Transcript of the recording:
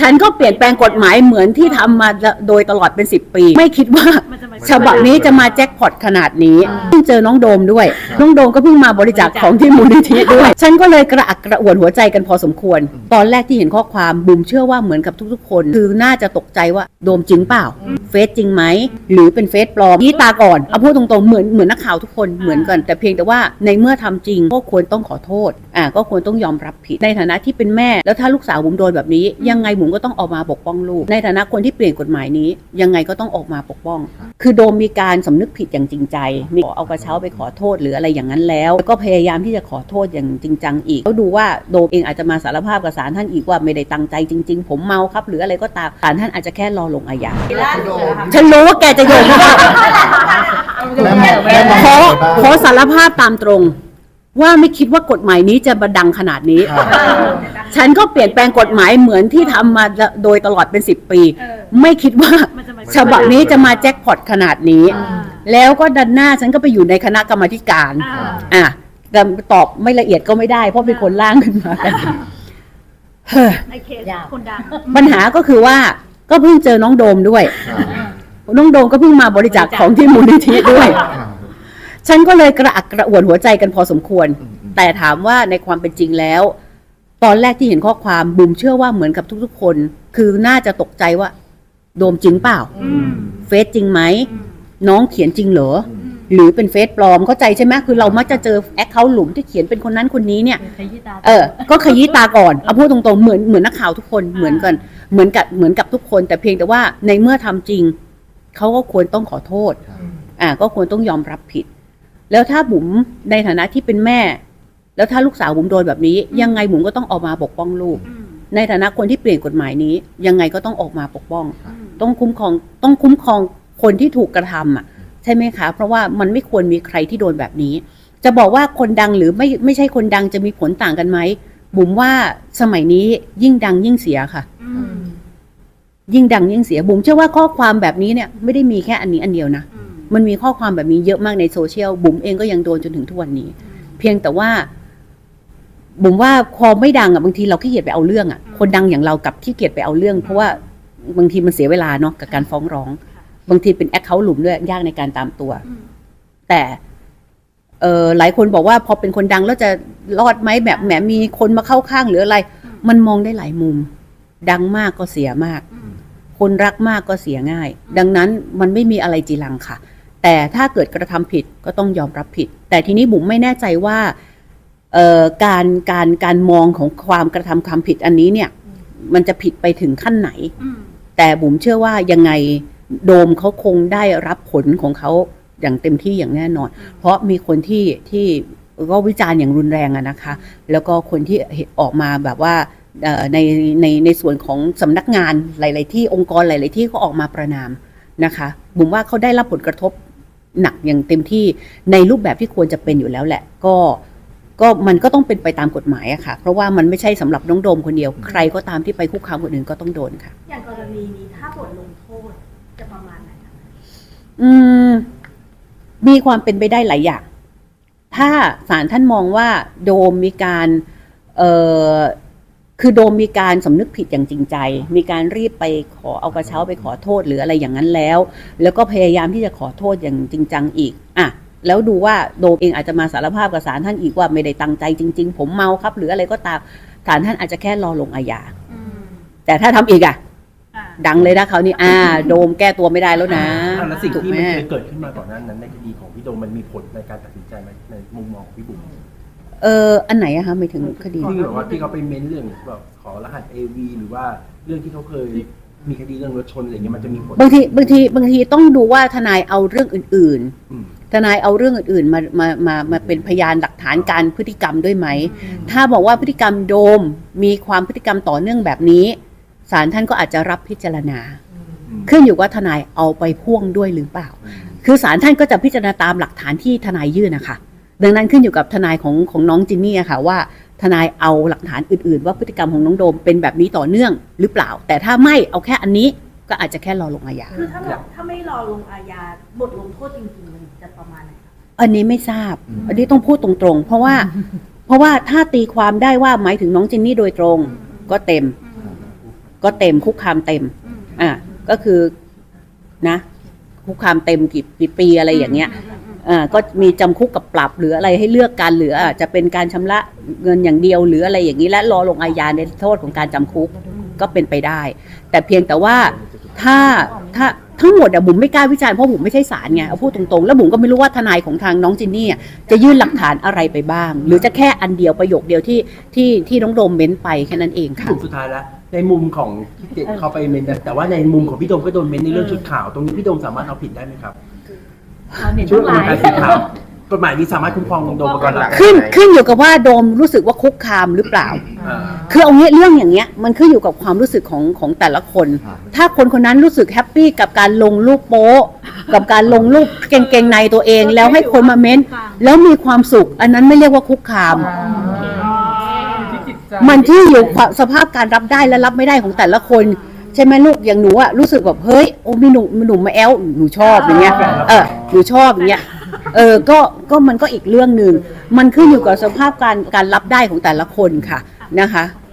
ฉันก็เปลี่ยนแปลงกฎหมายเหมือนที่ทำมาโดยตลอดเป็น 10 ปี ไม่คิดว่า มันจะมา ฉบับนี้จะมาแจ็คพอตขนาดนี้อ่าเพิ่งเจอน้องโดมด้วย น้องโดมก็เพิ่งมาบริจาคของที่มูลนิธิด้วย ฉันก็เลยกระอักกระอ่วนหัวใจกันพอสมควร ตอนแรกที่เห็นข้อความบุมเชื่อว่าเหมือนกับทุกๆ คน คือน่าจะตกใจว่าโดมจริงเปล่า เฟซจริงไหม หรือเป็นเฟซปลอมยี่ตาก่อนเอาพูดตรงๆเหมือนเหมือนนักข่าวทุกคนเหมือนกัน แต่เพียงแต่ว่าในเมื่อทำจริงก็ควรต้องขอโทษอ่าก็ควรต้องยอมรับผิดในฐานะที่เป็นแม่ แล้วถ้าลูกสาวบุ๋มโดนแบบนี้ยังไงบุ๋มก็ต้องออกมาปกป้องลูก ในฐานะคนที่เปลี่ยนกฎหมายนี้ ยังไงก็ต้องออกมาปกป้อง คือโดมมีการสำนึกผิดอย่างจริงใจ มีเอากระเช้าไปขอโทษหรืออะไรอย่างนั้นแล้วแล้ว ก็พยายามที่จะขอโทษอย่างจริงจังอีกแล้วดูว่าโดมเองอาจจะมาสารภาพกับศาลท่านอีกว่าไม่ได้ตั้งใจจริง ๆ ผมเมาครับ หรืออะไรก็ตามศาลท่านอาจจะแค่รอลงอาญาโดมฉันรู้ว่าแกจะโยงเพราะว่าแม่หมอแม่หมอขอเป็นไงบ้างขอสารภาพตามตรง ว่าไม่คิดว่ากฎหมายนี้จะมาดังขนาดนี้ค่ะฉันก็เปลี่ยนแปลงกฎหมายเหมือนที่ทำมาโดยตลอดเป็น10ปี เออ ไม่คิดว่ามันจะมา ฉบับนี้จะมาแจ็คพอตขนาดนี้ อ่า แล้วก็ดันหน้าฉันก็ไปอยู่ในคณะกรรมาธิการ อ่า อะแต่ตอบไม่ละเอียดก็ไม่ได้ เพราะเป็นคนล่างขึ้นมากันเฮ้อในเคสคนดัง ปัญหาก็คือว่าก็เพิ่งเจอน้องโดมด้วยค่ะน้องโดมก็เพิ่งมาบริจาคของที่มูลนิธิด้วยค่ะ ฉันก็เลยกระอักกระอ่วนหัวใจกันพอสมควรอืมอืมแต่ถามว่าในความเป็นจริงแล้ว ตอนแรกที่เห็นข้อความบุมเชื่อว่าเหมือนกับทุกๆคน คือน่าจะตกใจว่า โดมจริงเปล่าอืมเฟซจริงไหมน้องเขียนจริงเหรออืมหรือเป็นเฟซปลอมเข้าใจใช่ไหมคือเรามักจะเจอแอคเคาท์หลุมที่เขียนเป็นคนนั้นคนนี้เนี่ยขยี้ตาเออ ก็ขยี้ตาก่อนเอาพูดตรงๆเหมือนเหมือนนักข่าวทุกคนเหมือนกัน เหมือนกับเหมือนกับทุกคน แต่เพียงแต่ว่าในเมื่อทำจริงเขาก็ควรต้องขอโทษค่ะอ่าก็ควรต้องยอมรับผิด แล้วถ้าบุ๋มในฐานะที่เป็นแม่ แล้วถ้าลูกสาวบุ๋มโดนแบบนี้ ยังไงบุ๋มก็ต้องออกมาปกป้องลูกอืมในฐานะคนที่เปลี่ยนกฎหมายนี้ ยังไงก็ต้องออกมาปกป้องอืมต้องคุ้มครองต้องคุ้มครองคนที่ถูกกระทำอะ ใช่ไหมคะ เพราะว่ามันไม่ควรมีใครที่โดนแบบนี้ จะบอกว่าคนดังหรือไม่ไม่ใช่คนดังจะมีผลต่างกันไหมบุ๋มว่าสมัยนี้ยิ่งดังยิ่งเสียค่ะอืมยิ่งดังยิ่งเสียบุ๋มเชื่อว่าข้อความแบบนี้เนี่ยไม่ได้มีแค่อันนี้อันเดียวนะอื มมันมีข้อความแบบนี้เยอะมากในโซเชียลบุ๋มเองก็ยังโดนจนถึงทุกวันนี้ เพียงแต่ว่าบุ๋มว่าพอไม่ดังอะบางทีเราขี้เกียจไปเอาเรื่องอะคนดังอย่างเรากับขี้เกียจไปเอาเรื่อง เพราะว่าบางทีมันเสียเวลาเนาะกับการฟ้องร้อง บางทีเป็นแอคเคาท์หลุมด้วยยากในการตามตัวอืมแต่เออหลายคนบอกว่าพอเป็นคนดังแล้วจะรอดไหมแบบแหมมีคนมาเข้าข้างหรืออะไร มันมองได้หลายมุม ดังมากก็เสียมากอืมคนรักมากก็เสียง่าย ดังนั้นมันไม่มีอะไรจีรังค่ะ แต่ถ้าเกิดกระทำผิดก็ต้องยอมรับผิด แต่ทีนี้บุ๋มไม่แน่ใจว่าการการการมองของความกระทำความผิดอันนี้เนี่ย มันจะผิดไปถึงขั้นไหน แต่บุ๋มเชื่อว่ายังไงโดมเขาคงได้รับผลของเขาอย่างเต็มที่อย่างแน่นอน เพราะมีคนที่ที่ก็วิจารณ์อย่างรุนแรงอะนะคะ แล้วก็คนที่ออกมาแบบว่าในในในส่วนของสำนักงานหลาย ๆ ที่องค์กรหลาย ๆ ที่เขาออกมาประนามนะคะบุ๋มว่าเขาได้รับผลกระทบ หนักอย่างเต็มที่ในรูปแบบที่ควรจะเป็นอยู่แล้วแหละ ก็ก็มันก็ต้องเป็นไปตามกฎหมายอะค่ะ เพราะว่ามันไม่ใช่สำหรับน้องโดมคนเดียว ใครก็ตามที่ไปคุกคามคนอื่นก็ต้องโดนค่ะ อย่างกรณีนี้ถ้าบทลงโทษจะประมาณไหนคะอืมมีความเป็นไปได้หลายอย่าง ถ้าศาลท่านมองว่าโดมมีการ เอ่อ คือโดมมีการสำนึกผิดอย่างจริงใจ มีการรีบไปขอเอากระเช้าไปขอโทษหรืออะไรอย่างนั้นแล้ว แล้วก็พยายามที่จะขอโทษอย่างจริงจังอีกอะแล้วดูว่าโดมเองอาจจะมาสารภาพกับศาลท่านอีกว่าไม่ได้ตั้งใจจริง ๆ ผมเมาครับ หรืออะไรก็ตามศาลท่านอาจจะแค่รอลงอาญาอืมแต่ถ้าทำอีกอะอ่าดังเลยนะเขาวนี่อ่า โดมแก้ตัวไม่ได้แล้วนะอะแล้วสิ่งถูกที่ไหมมันเคยเกิดขึ้นมาก่อนหน้านั้นในคดีของพี่โดมมันมีผลในการตัดสินใจไหมในมุมมองของพี่บุ๋ม เอออันไหนอะคะหมายถึงคดี ที่แบบว่าที่เขาไปเม้นเรื่องแบบขอรหัส AV หรือว่าเรื่องที่เขาเคยมีคดีเรื่องรถชนอะไรเงี้ยมันจะมีผลบางทีบางทีบางทีต้องดูว่าทนายเอาเรื่องอื่นอืมๆทนายเอาเรื่องอื่นๆมามามามาเป็นพยานหลักฐานการพฤติกรรมด้วยไหม ถ้าบอกว่าพฤติกรรมโดมมีความพฤติกรรมต่อเนื่องแบบนี้ศาลท่านก็อาจจะรับพิจารณาขึ้นอยู่ว่าทนายเอาไปพ่วงด้วยหรือเปล่า คือศาลท่านก็จะพิจารณาตามหลักฐานที่ทนายยื่นนะคะ ดังนั้นขึ้นอยู่กับทนายของของน้องจินนี่อะค่ะว่าทนายเอาหลักฐานอื่น ๆ ว่าพฤติกรรมของน้องโดมเป็นแบบนี้ต่อเนื่องหรือเปล่า แต่ถ้าไม่เอาแค่อันนี้ก็อาจจะแค่รอลงอาญาคือถ้าเราถ้าไม่รอลงอาญาบทลงโทษจริงๆมันจะประมาณไหนคะอันนี้ไม่ทราบอืมอันนี้ต้องพูดตรงๆ เพราะว่า เพราะว่าถ้าตีความได้ว่าหมายถึงน้องจินนี่โดยตรง ก็เต็มอืมกก็เต็มคุกคามเต็ม อ่าก็คือนะคุกคามเต็มกี่กี่ปีอะไรอย่างเงี้ยอ่า ก็มีจำคุกกับปรับหรืออะไรให้เลือกการเหรือจะเป็นการชำระเงินอย่างเดียวหรืออะไรอย่างนี้และรอลงอาญาในโทษของการจำคุกก็เป็นไปได้ แต่เพียงแต่ว่าถ้าถ้าทั้งหมดอะบุ๋มไม่กล้าวิจารณ์เพราะบุ๋มไม่ใช่ศาลไงเอาพูดตรงๆ แล้วบุ๋มก็ไม่รู้ว่าทนายของทางน้องจินนี่จะยื่นหลักฐานอะไรไปบ้าง หรือจะแค่อันเดียวประโยคเดียวที่ที่ที่น้องโดมเม้นไปแค่นั้นเองค่ะสุดท้ายแล้วในมุมของที่เจ็ดเขาไปเมนแต่ว่าในมุมของพี่โดมก็โดนเมนในเรื่องชุดขาวตรงนี้พี่โดมสามารถเอาผิดได้ไหมครับ ชาวเน็ตชุดทั้งหกำลัลางยกายสีขาวกฎหมายนี้สามารถคุ้มครองโดมประกอบหลักขึ้นขึ้นอยู่กับว่าโดมรู้สึกว่าคุกคามหรือเปล่า อ่า คือเอางี้เรื่องอย่างเงี้ยมันขึ้นอยู่กับความรู้สึกของของแต่ละคนถ้าคนคนนั้นรู้สึกแฮปปี้กับการลงรูปโป๊ะกับการลงรูปเก่งๆในตัวเอง แล้วให้คนมาเม้น แล้วมีความสุข อันนั้นไม่เรียกว่าคุกคามที่จิตใจมันที่อยู่ความสภาพการรับได้และรับไม่ได้ของแต่ละคน ใช่ไหมลูกอย่างหนูอะรู้สึกแบบเฮ้ยโอ้มีหนุ่มมีหนุ่มมาแอลหนูชอบอย่างเงี้ยเออหนูชอบอย่างเงี้ยเออก็ก็มันก็อีกเรื่องหนึ่งมันขึ้นอยู่กับสภาพการการรับได้ของแต่ละคนค่ะนะคะ